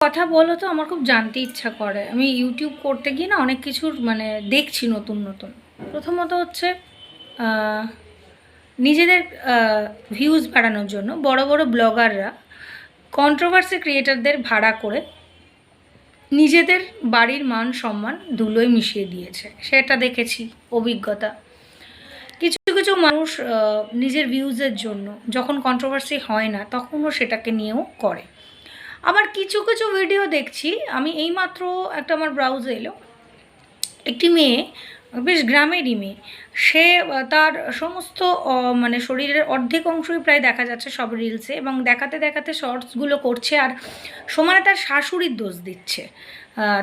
কথা বলো তো, আমার খুব জানতে ইচ্ছা করে। আমি ইউটিউব করতে গিয়ে না অনেক কিছুর মানে দেখছি নতুন নতুন। প্রথমত হচ্ছে নিজেদের ভিউজ বাড়ানোর জন্য বড় বড় ব্লগাররা কন্ট্রোভার্সি ক্রিয়েটারদের ভাড়া করে নিজেদের বাড়ির মান সম্মান ধুলোয় মিশিয়ে দিয়েছে। সেটা দেখেছি, অভিজ্ঞতা। কিছু কিছু মানুষ নিজের ভিউজের জন্য যখন কন্ট্রোভার্সি হয় না, তখনও সেটাকে নিয়েও করে। আবার কিছু কিছু ভিডিও দেখছি। আমি এইমাত্র একটা আমার ব্রাউজে এলো। একটি মেয়ে বেশ গ্রামেরই মেয়ে। সে তার সমস্ত মানে শরীরের অর্ধেক অংশই প্রায় দেখা যাচ্ছে সব রিলসে এবং দেখাতে দেখাতে শর্টসগুলো করছে আর সমানে তার শাশুড়ির দোষ দিচ্ছে।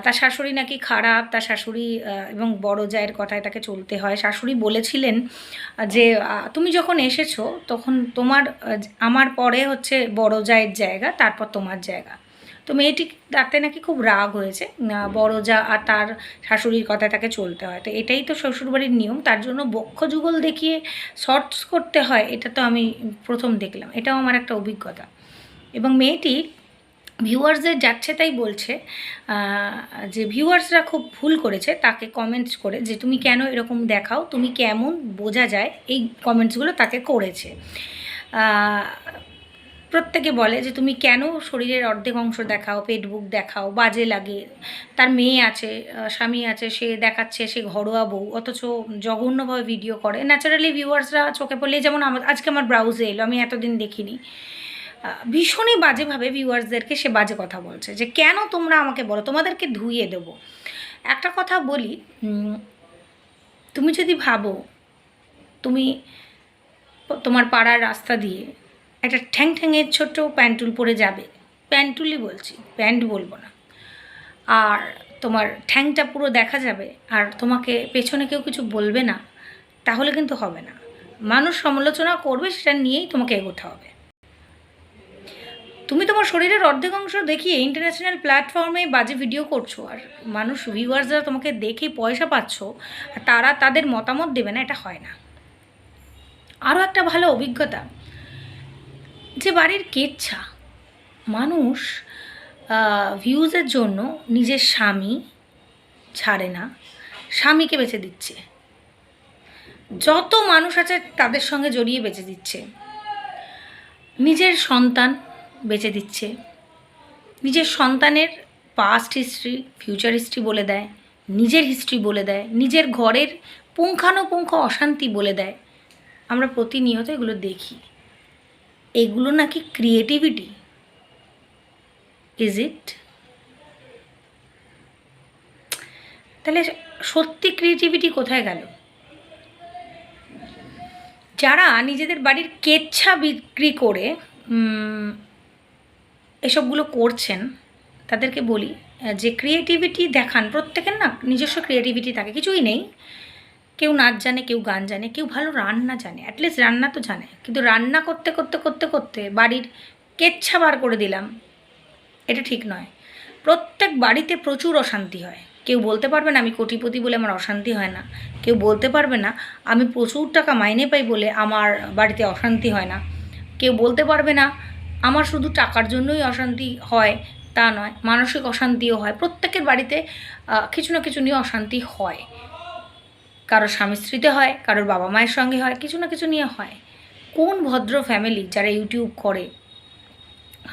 তার শাশুড়ি নাকি খারাপ, তার শাশুড়ি এবং বড় জায়ের কথায় তাকে চলতে হয়। শাশুড়ি বলেছিলেন যে তুমি যখন এসেছ তখন তোমার আমার পরে হচ্ছে বড় জায়ের জায়গা, তারপর তোমার জায়গা। তো মেয়েটি তাতে নাকি খুব রাগ হয়েছে। বড় যা আর তার শাশুড়ির কথায় তাকে চলতে হয়। তো এটাই তো শ্বশুরবাড়ির নিয়ম। তার জন্য বক্ষ যুগল দেখিয়ে শর্টস করতে হয় এটা তো আমি প্রথম দেখলাম। এটাও আমার একটা অভিজ্ঞতা। এবং মেয়েটি ভিউয়ার্সদের যাচ্ছে তাই বলছে যে ভিউয়ার্সরা খুব ভুল করেছে তাকে কমেন্টস করে যে তুমি কেন এরকম দেখাও? তুমি কেমন বোঝা যায়? এই কমেন্টসগুলো তাকে করেছে। প্রত্যেকে বলে যে, তুমি কেন শরীরের অর্ধেক অংশ দেখাও, পেট বুক দেখাও? বাজে লাগে। তার মেয়ে আছে স্বামী আছে, সে দেখাচ্ছে, সে ঘরোয়া বউ। অথচ জঘন্যভাবে ভিডিও করে। ন্যাচারালি ভিউয়ার্সরা চোখে পড়লে যেমন আমার আজকে আমার ব্রাউজে এলো, আমি এতদিন দেখিনি। ভীষণই বাজেভাবে ভিউয়ার্সদেরকে সে বাজে কথা বলছে যে, কেন তোমরা আমাকে বলো? তোমাদেরকে ধুইয়ে দেবো। একটা কথা বলি তুমি যদি ভাবো, তুমি তোমার পাড়ার রাস্তা দিয়ে একটা ঠ্যাং ঠ্যাংয়ের ছোট্ট প্যান্টুল পরে যাবে। প্যান্টুলই বলছি, প্যান্ট বলব না। আর তোমার ঠ্যাংটা পুরো দেখা যাবে, আর তোমাকে পেছনে কেউ কিছু বলবে না, তাহলে কিন্তু হবে না। মানুষ সমালোচনা করবে, সেটা নিয়েই তোমাকে এগোতে হবে। তুমি তোমার শরীরের অর্ধেক অংশ দেখিয়ে ইন্টারন্যাশনাল প্ল্যাটফর্মে বাজে ভিডিও করছ, আর মানুষ ভিউয়ার্সরা তোমাকে দেখে পয়সা পাচ্ছ আর তারা তাদের মতামত দেবে না, এটা হয় না। আরও একটা ভালো অভিজ্ঞতা যে বাড়ির কেচ্ছা, মানুষ ভিউজের জন্য নিজের স্বামী ছাড়ে না, স্বামীকে বেছে দিচ্ছে। যত মানুষ আছে তাদের সঙ্গে জড়িয়ে বেঁচে দিচ্ছে। নিজের সন্তান বেঁচে দিচ্ছে। নিজের সন্তানের পাস্ট হিস্ট্রি ফিউচার হিস্ট্রি বলে দেয়, নিজের হিস্ট্রি বলে দেয়, নিজের ঘরের পুঙ্খানুপুঙ্খ অশান্তি বলে দেয়। আমরা প্রতিনিয়ত এগুলো দেখি। এগুলো নাকি ক্রিয়েটিভিটি ইজ ইট তাহলে সত্যি ক্রিয়েটিভিটি কোথায় গেল? যারা নিজেদের বাড়ির কেচ্ছা বিক্রি করে এসবগুলো করছেন, তাদেরকে বলি, যে ক্রিয়েটিভিটি দেখান, প্রত্যেকের না নিজস্ব ক্রিয়েটিভিটি থাকে, কিছুই নেই। কেউ নাচ জানে, কেউ গান জানে, কেউ ভালো রান্না জানে অ্যাটলিস্ট রান্না তো জানে। কিন্তু রান্না করতে করতে করতে করতে বাড়ির কেচ্ছা বার করে দিলাম, এটা ঠিক নয়। প্রত্যেক বাড়িতে প্রচুর অশান্তি হয়। কেউ বলতে পারবে না আমি কোটিপতি বলে আমার অশান্তি হয় না। কেউ বলতে পারবে না আমি প্রচুর টাকা মাইনে পাই বলে আমার বাড়িতে অশান্তি হয় না। কেউ বলতে পারবে না আমার শুধু টাকার জন্যই অশান্তি হয়, তা নয়, মানসিক অশান্তিও হয়। প্রত্যেকের বাড়িতে কিছু না কিছু নিয়ে অশান্তি হয়। কারোর স্বামী স্ত্রীতে হয়, কারোর বাবা মায়ের সঙ্গে হয়, কিছু না কিছু নিয়ে হয়। কোন ভদ্র ফ্যামিলি যারা ইউটিউব করে?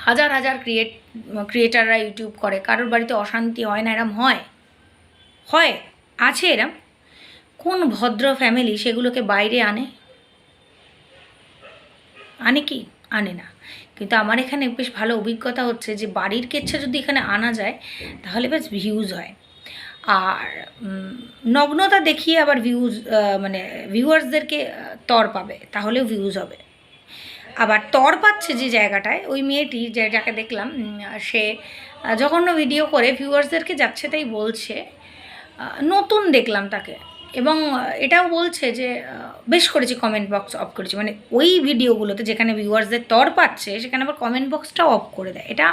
হাজার হাজার ক্রিয়েট ক্রিয়েটাররা ইউটিউব করে, কারোর বাড়িতে অশান্তি হয় না, এরম হয়? হয়, আছে এরম? কোন ভদ্র ফ্যামিলি সেগুলোকে বাইরে আনে? আনে কি? আনে না। কিন্তু আমার এখানে বেশ ভালো অভিজ্ঞতা হচ্ছে যে বাড়ির কেচ্ছা যদি এখানে আনা যায়, তাহলে বেশ ভিউজ হয়। আর নগ্নতা দেখিয়ে আবার ভিউজ মানে ভিউয়ার্সদেরকে তর পাবে, তাহলেও ভিউজ হবে। আবার তর পাচ্ছে যে জায়গাটায়, ওই মেয়েটি যাকে দেখলাম সে যখন ভিডিও করে ভিউয়ার্সদেরকে যাচ্ছে তাই বলছে নতুন দেখলাম তাকে। এবং এটাও বলছে যে বেশ করেছি কমেন্ট বক্স অফ করেছি। মানে ওই ভিডিওগুলোতে যেখানে ভিউয়ার্সদের তর পাচ্ছে, সেখানে আবার কমেন্ট বক্সটাও অফ করে দেয়। এটা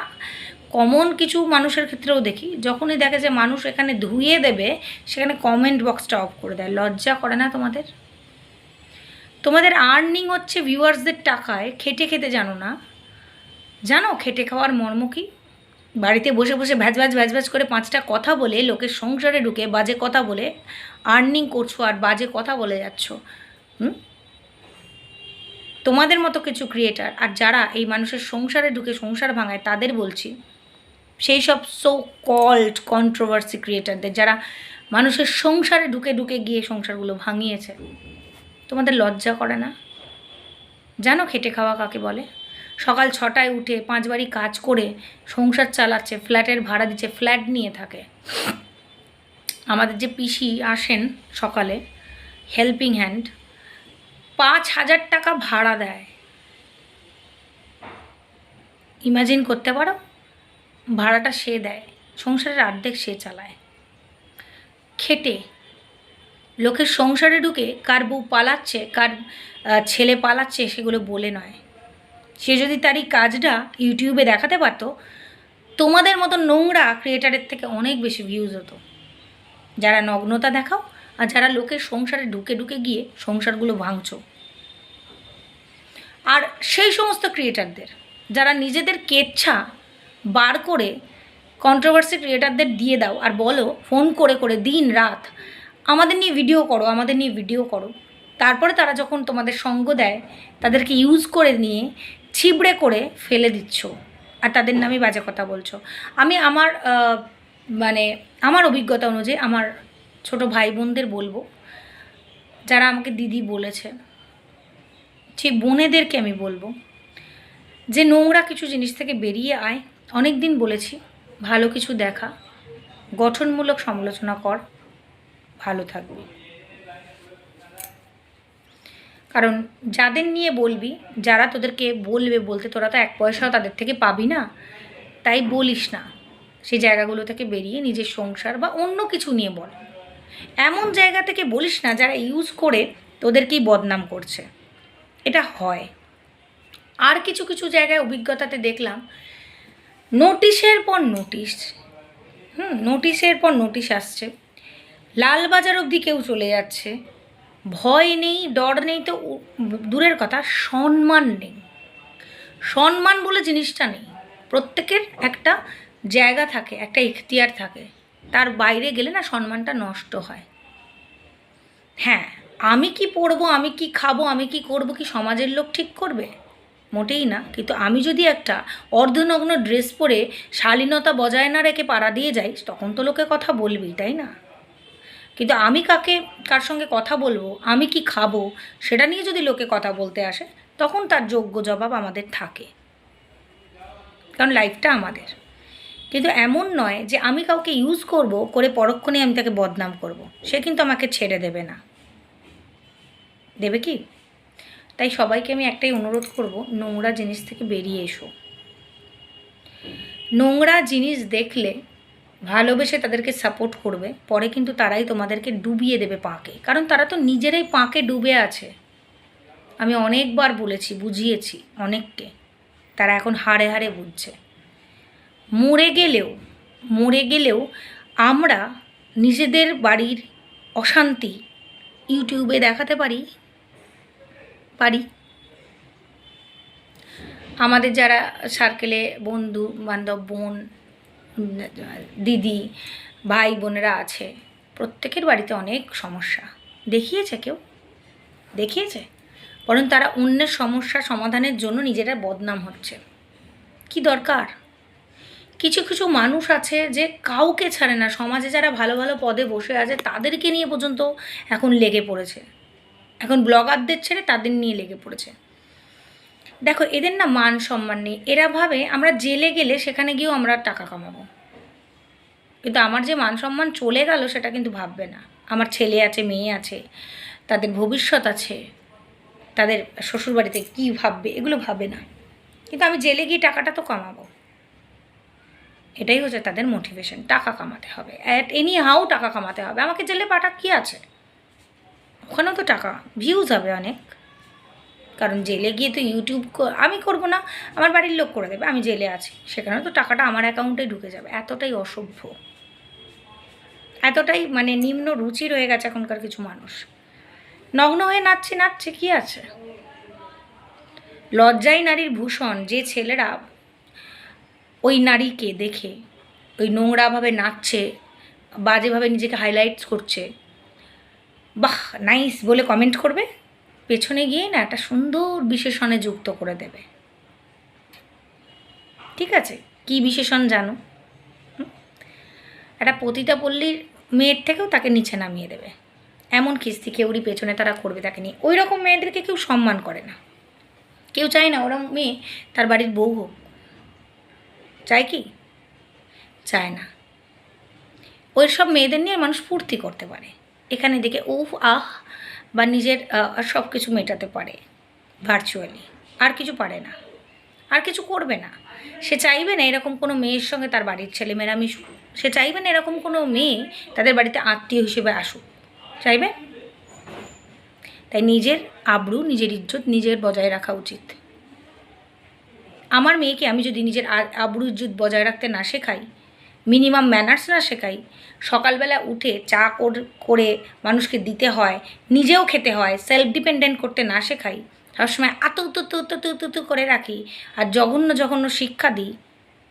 কমন কিছু মানুষের ক্ষেত্রেও দেখি, যখনই দেখে যে মানুষ এখানে ধুয়ে দেবে, সেখানে কমেন্ট বক্সটা অফ করে দেয়। লজ্জা করে না তোমাদের? তোমাদের আর্নিং হচ্ছে ভিউয়ার্সদের টাকায়, খেটে খেতে জানো না। জানো খেটে খাওয়ার মর্ম কি? বাড়িতে বসে বসে ভ্যাজ ভ্যাজ ভ্যাজ ভ্যাজ করে পাঁচটা কথা বলে, লোকের সংসারে ঢুকে বাজে কথা বলে আর্নিং করছ আর বাজে কথা বলে যাচ্ছ, হুম? তোমাদের মতো কিছু ক্রিয়েটার আর যারা এই মানুষের সংসারে ঢুকে সংসার ভাঙায়, তাদের বলছি সেই সব সো কল্ড কন্ট্রোভার্সি ক্রিয়েটারদের যারা মানুষের সংসারে ঢুকে ঢুকে গিয়ে সংসারগুলো ভাঙিয়েছে। তোমাদের লজ্জা করে না? জানো খেটে খাওয়া কাকে বলে? সকাল ছটায় উঠে পাঁচ বাড়ি কাজ করে সংসার চালাচ্ছে, ফ্ল্যাটের ভাড়া দিচ্ছে, ফ্ল্যাট নিয়ে থাকে। আমাদের যে পিসি আসেন সকালে হেল্পিং হ্যান্ড পাঁচ হাজার টাকা ভাড়া দেয়। ইমাজিন করতে পারো? ভাড়াটা সে দেয়, সংসারের অর্ধেক সে চালায়। খেটে, লোকের সংসারে ঢুকে কার বউ পালাচ্ছে, কার ছেলে পালাচ্ছে সেগুলো বলে নয়। সে যদি তার এই কাজটা ইউটিউবে দেখাতে পারতো, তোমাদের মতো নোংরা ক্রিয়েটারের থেকে অনেক বেশি ভিউজ হতো। যারা নগ্নতা দেখাও আর যারা লোকের সংসারে ঢুকে ঢুকে গিয়ে সংসারগুলো ভাঙছো। আর সেই সমস্ত ক্রিয়েটারদের যারা নিজেদের কেচ্ছা বার করে কন্ট্রোভার্সি ক্রিয়েটারদের দিয়ে দাও আর বলো ফোন করে করে দিন রাত, আমাদের নিয়ে ভিডিও করো, আমাদের নিয়ে ভিডিও করো। তারপরে তারা যখন তোমাদের সঙ্গ দেয়, তাদেরকে ইউজ করে নিয়ে ছিবড়ে করে ফেলে দিচ্ছ। আর তাদের নামে বাজে কথা বলছো। আমি আমার মানে আমার অভিজ্ঞতা অনুযায়ী আমার ছোট ভাই বোনদের বলব, যারা আমাকে দিদি বলেছে, সেই বোনেদেরকে আমি বলব, যে নোংরা কিছু জিনিস থেকে বেরিয়ে আয়। অনেক দিন বলেছি, ভালো কিছু দেখা, গঠনমূলক সমালোচনা কর, ভালো থাকবি। কারণ যাদের নিয়ে বলবি, যারা তোদেরকে বলবে বলতে তোরা তো এক পয়সাও তাদের থেকে পাবি না, তাই বলিস না। সেই জায়গাগুলো থেকে বেরিয়ে নিজের সংসার বা অন্য কিছু নিয়ে বল। এমন জায়গা থেকে বলিস না যারা ইউজ করে তোদেরকেই বদনাম করছে। এটা হয়। আর কিছু কিছু জায়গায় অভিজ্ঞতাতে দেখলাম নোটিশের পর নোটিশ। হুম, নোটিশের পর নোটিশ আসছে। লালবাজার অবধি কেউ চলে যাচ্ছে। ভয় নেই, ডর নেই তো দূরের কথা, সম্মান নেই। সম্মান বলে জিনিসটা নেই। প্রত্যেকের একটা জায়গা থাকে, একটা ইখতিয়ার থাকে। তার বাইরে গেলে না সম্মানটা নষ্ট হয়। হ্যাঁ আমি কি পরবো আমি কি খাব, আমি কি করব, কি সমাজের লোক ঠিক করবে? মোটেই না, কিন্তু আমি যদি একটা অর্ধনগ্ন ড্রেস পরে শালীনতা বজায় না রেখে পাড়া দিয়ে যাই, তখন তো লোকে কথা বলবেই, তাই না? কিন্তু আমি কাকে, কার সঙ্গে কথা বলব, আমি কি খাব, সেটা নিয়ে যদি লোকে কথা বলতে আসে, তখন তার যোগ্য জবাব আমাদের থাকে। কারণ লাইফটা আমাদের। কিন্তু এমন নয় যে আমি কাউকে ইউজ করব, করে পরক্ষণে আমি তাকে বদনাম করব। সে কিন্তু আমাকে ছেড়ে দেবে না। দেবে কি? তাই সবাইকে আমি একটাই অনুরোধ করব, নোংরা জিনিস থেকে বেরিয়ে এসো। নোংরা জিনিস দেখলে ভালোবেসে তাদেরকে সাপোর্ট করবে, পরে কিন্তু তারাই তোমাদেরকে ডুবিয়ে দেবে পাঁকে। কারণ তারা তো নিজেরাই পাঁকে ডুবে আছে। আমি অনেকবার বলেছি, বুঝিয়েছি অনেককে, তারা এখন হাড়ে হাড়ে বুঝছে। মরে গেলেও মরে গেলেও আমরা নিজেদের বাড়ির অশান্তি ইউটিউবে দেখাতে পারি পারি। আমাদের যারা সার্কেলে বন্ধু বান্ধব, বোন, দিদি, ভাই, বোনেরা আছে, প্রত্যেকের বাড়িতে অনেক সমস্যা। দেখিয়েছে কেউ? দেখিয়েছে? বরং তারা অন্যের সমস্যা সমাধানের জন্য নিজেরা বদনাম হচ্ছে। কি দরকার? কিছু কিছু মানুষ আছে যে কাউকে ছাড়ে না। সমাজে যারা ভালো ভালো পদে বসে আছে, তাদেরকে নিয়ে পর্যন্ত এখন লেগে পড়েছে। এখন ব্লগারদের ছেড়ে তাদের নিয়ে লেগে পড়েছে। দেখো, এদের না মান সম্মান নেই। এরা ভাবে আমরা জেলে গেলে সেখানে গিয়েও আমরা টাকা কামাবো। কিন্তু আমার যে মান সম্মান চলে গেল সেটা কিন্তু ভাববে না। আমার ছেলে আছে, মেয়ে আছে, তাদের ভবিষ্যৎ আছে, তাদের শ্বশুরবাড়িতে কী ভাববে এগুলো ভাবে না। কিন্তু আমি জেলে গিয়ে টাকাটা তো কামাবো। এটাই হচ্ছে তাদের মোটিভেশন টাকা কামাতে হবে। অ্যাট এনি হাউ টাকা কামাতে হবে। আমাকে জেলে পাঠা কী আছে? ওখানেও তো টাকা ভিউজ হবে অনেক। কারণ জেলে গিয়ে তো ইউটিউব আমি করব না, আমার বাড়ির লোক করে দেবে, আমি জেলে আছি। সেখানে তো টাকাটা আমার অ্যাকাউন্টে ঢুকে যাবে, এতটাই অসভ্য। এতটাই মানে নিম্ন রুচি রয়ে গেছে এখনকার কিছু মানুষ। নগ্ন হয়ে নাচছে নাচছে, কি আছে? লজ্জাই নারীর ভূষণ, যে ছেলেরা ওই নারীকে দেখে, ওই নোংরাভাবে নাচছে বাজেভাবে নিজেকে হাইলাইটস করছে বাহ নাইস বলে কমেন্ট করবে। পেছনে গিয়ে না একটা সুন্দর বিশেষণে যুক্ত করে দেবে। ঠিক আছে, কি বিশেষণ জানো? একটা পতিতা পল্লীর মেয়ের থেকেও তাকে নিচে নামিয়ে দেবে। এমন কিস্তি কেউরি পেছনে তারা করবে তাকে নিয়ে। ওই রকম মেয়েদেরকে কেউ সম্মান করে না। কেউ চায় না ওরকম মেয়ে তার বাড়ির বউ হোক। চায় কি? চায় না। ওই সব মেয়েদের নিয়ে মানুষ ফুর্তি করতে পারে। এখানে দেখে উফ, আহ, বা নিজের সব কিছু মেটাতে পারে ভার্চুয়ালি আর কিছু পারে না। আর কিছু করবে না। সে চাইবে না এরকম কোনো মেয়ের সঙ্গে তার বাড়ির ছেলেমেয়েরা মিশুক সে চাইবে না এরকম কোনো মেয়ে তাদের বাড়িতে আত্মীয় হিসেবে আসুক। চাইবে? তাই নিজের আবরু, নিজের ইজ্জত নিজের বজায় রাখা উচিত। আমার মেয়েকে আমি যদি নিজের আবরু, ইজ্জত বজায় রাখতে না শেখাই মিনিমাম ম্যানার্স না শেখাই। সকালবেলা উঠে চা কর- মানুষকে দিতে হয়, নিজেও খেতে হয় সেলফ ডিপেন্ডেন্ট করতে না শেখাই। সবসময় আতু তু করে রাখি, আর জঘন্য জঘন্য শিক্ষা দিই।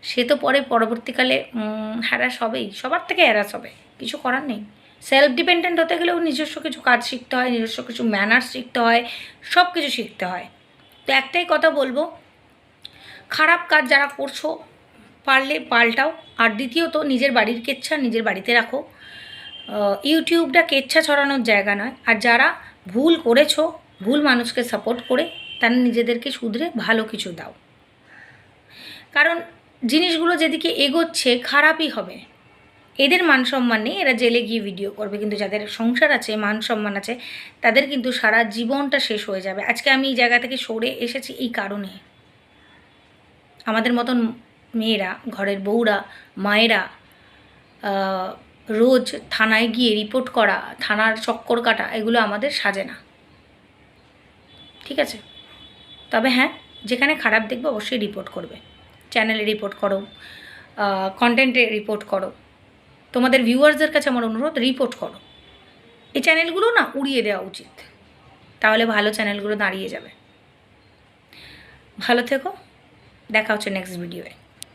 সে তো পরে পরবর্তীকালে হ্যারাস হবেই, সবার থেকে হ্যারাস হবে, কিছু করার নেই। সেলফ ডিপেন্ডেন্ট হতে গেলেও নিজস্ব কিছু কাজ শিখতে হয়, নিজস্ব কিছু ম্যানার্স শিখতে হয় সব কিছু শিখতে হয়। তো একটাই কথা বলব, খারাপ কাজ যারা করছ পারলে পাল্টাও। আর দ্বিতীয়ত, নিজের বাড়ির কেচ্ছা নিজের বাড়িতে রাখো। ইউটিউবটা কেচ্ছা ছড়ানোর জায়গা নয়। আর যারা ভুল করেছ, ভুল মানুষকে সাপোর্ট করে, তারা নিজেদেরকে শুধরে ভালো কিছু দাও। কারণ, জিনিসগুলো যেদিকে এগোচ্ছে, খারাপই হবে। এদের মান সম্মান নেই, এরা জেলে গিয়ে ভিডিও করবে। কিন্তু যাদের সংসার আছে, মান সম্মান আছে, তাদের কিন্তু সারা জীবনটা শেষ হয়ে যাবে। আজকে আমি এই জায়গা থেকে সরে এসেছি এই কারণে। আমাদের মতন মেয়েরা, ঘরের বউরা, মায়েরা রোজ থানায় গিয়ে রিপোর্ট করা, থানার চক্কর কাটা, এগুলো আমাদের সাজে না। ঠিক আছে? তবে হ্যাঁ যেখানে খারাপ দেখবে অবশ্যই রিপোর্ট করবে। চ্যানেলে রিপোর্ট করো কন্টেন্টে রিপোর্ট করো। তোমাদের ভিউয়ার্সদের কাছে আমার অনুরোধ রিপোর্ট করো। এই চ্যানেলগুলো না উড়িয়ে দেওয়া উচিত। তাহলে ভালো চ্যানেলগুলো দাঁড়িয়ে যাবে। ভালো থেকো। দেখা হচ্ছে নেক্সট ভিডিওয়ে